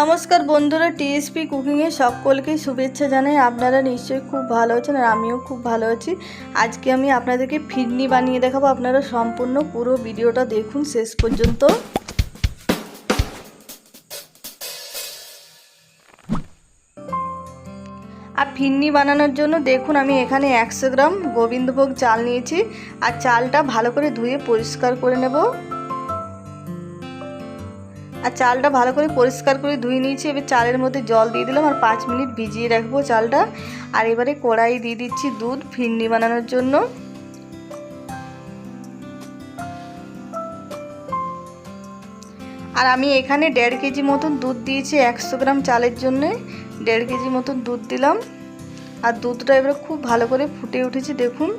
নমস্কার বন্ধুরা, টিএসপি কুকিংয়ে সকলকে শুভেচ্ছা জানাই। আপনারা নিশ্চয়ই খুব ভালো আছেন আর আমিও খুব ভালো আছি। আজকে আমি আপনাদেরকে ফিরনি বানিয়ে দেখাবো। আপনারা সম্পূর্ণ পুরো ভিডিওটা দেখুন শেষ পর্যন্ত। আর ফিরনি বানানোর জন্য দেখুন, আমি এখানে একশো গ্রাম গোবিন্দভোগ চাল নিয়েছি। আর চালটা ভালো করে ধুয়ে পরিষ্কার করে নেব। আর চালটা ভালো করে পরিষ্কার করে ধুয়ে নিয়েছি। এবার চালের মধ্যে জল দিয়ে দিলাম আর পাঁচ মিনিট ভিজিয়ে রাখব চালটা। আর এবারে কড়াই দিয়ে দিচ্ছি দুধ ফিরনি বানানোর জন্য। আর আমি এখানে দেড় কেজি মতন দুধ দিয়েছি, একশো গ্রাম চালের জন্যে। দেড় কেজি মতন দুধ দিলাম। আর দুধটা এবারে খুব ভালো করে ফুটে উঠেছে, দেখুন।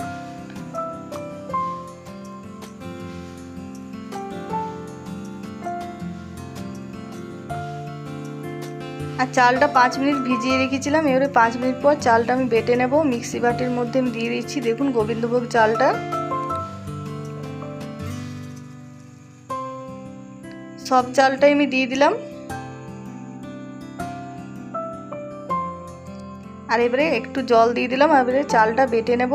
আর চালটা পাঁচ মিনিট ভিজিয়ে রেখেছিলাম। এবারে পাঁচ মিনিট পর চালটা আমি বেটে নেব। মিক্সি বাটির মধ্যে আমি দিয়ে দিচ্ছি। দেখুন গোবিন্দভোগ চালটা। সব চালটাই আমি দিয়ে দিলাম। আর এবারে একটু জল দিয়ে দিলাম। এবারে চালটা বেটে নেব।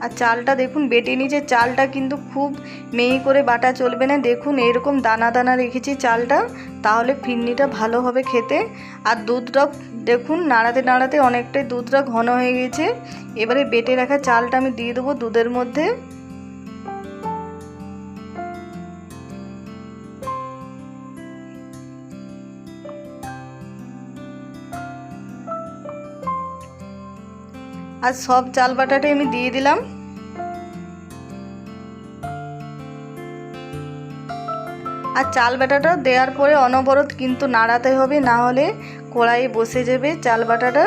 আর চালটা দেখুন, বেটে নিচে চালটা কিন্তু খুব মেহি করে বাটা চলবে না। দেখুন, এরকম দানা দানা রেখেছি চালটা, তাহলে ফিরনিটা ভালো হবে খেতে। আর দুধটা দেখুন, নাড়াতে নাড়াতে অনেকটাই দুধটা ঘন হয়ে গেছে। এবারে বেটে রাখা চালটা আমি দিয়ে দেবো দুধের মধ্যে। আর সব চাল বাটাটাই আমি দিয়ে দিলাম। আর চাল বাটাটা দেওয়ার পরে অনবরত কিন্তু নাড়াতে হবে, না হলে কড়াইয়ে বসে যাবে চাল বাটাটা।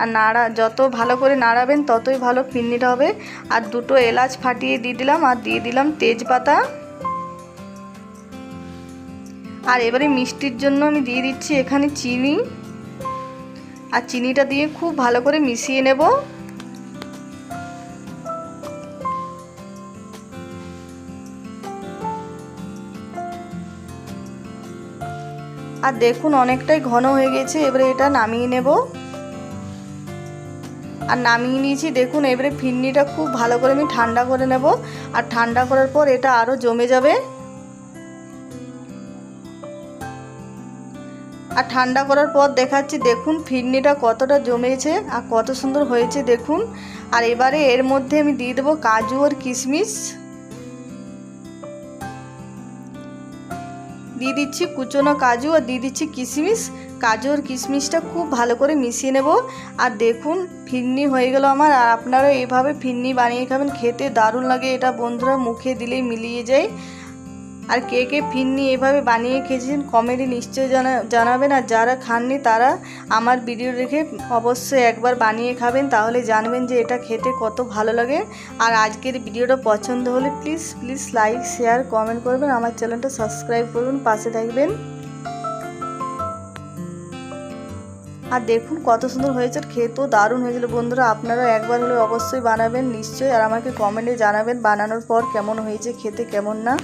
আর নাড়া, যত ভালো করে নাড়াবেন ততই ভালো ফিরনিটা হবে। আর দুটো এলাচ ফাটিয়ে দিয়ে দিলাম, আর দিয়ে দিলাম তেজপাতা। আর এবারে মিষ্টির জন্য আমি দিয়ে দিচ্ছি এখানে চিনি। আর চিনিটা দিয়ে খুব ভালো করে মিশিয়ে নেব। আর দেখুন অনেকটাই ঘন হয়ে গেছে, এবারে এটা নামিয়ে নেব। আর নামিয়ে নিয়েছি, দেখুন এবারে ফিরনিটা খুব ভালো করে আমি ঠান্ডা করে নেব। আর ঠান্ডা করার পর এটা আরও জমে যাবে। আর ঠান্ডা করার পর দেখাচ্ছি, দেখুন ফিরনিটা কতটা জমেছে আর কত সুন্দর হয়েছে, দেখুন। আর এবারে এর মধ্যে আমি দিয়ে দেবো কাজু আর কিশমিশ। দিয়ে দিচ্ছি কুচনো কাজু আর দিয়ে দিচ্ছি কিশমিশ। কাজু আর কিশমিশটা খুব ভালো করে মিশিয়ে নেব। আর দেখুন, ফিরনি হয়ে গেল আমার। আর আপনারা এইভাবে ফিরনি বানিয়ে খাবেন, খেতে দারুণ লাগে। এটা বন্ধুরা মুখে দিলেই মিলিয়ে যায়। আর কে কে ফিরনি এভাবে বানিয়ে খেয়েছেন কমেডি নিশ্চয়ই জানা, জানাবেন আর যারা খাননি তারা আমার ভিডিও দেখে অবশ্যই একবার বানিয়ে খাবেন, তাহলে জানবেন যে এটা খেতে কত ভালো লাগে। আর আজকের ভিডিওটা পছন্দ হলে please please like share comment করবেন, আমার চ্যানেলটা সাবস্ক্রাইব করুন, পাশে থাকবেন। আর দেখুন কত সুন্দর হয়েছে খেতেও দারুণ হয়েছিল। বন্ধুরা, আপনারা একবার হলে অবশ্যই বানাবেন, নিশ্চয়ই, আর আমাকে কমেন্টে জানাবেন বানানোর পর কেমন হয়েছে, খেতে কেমন না।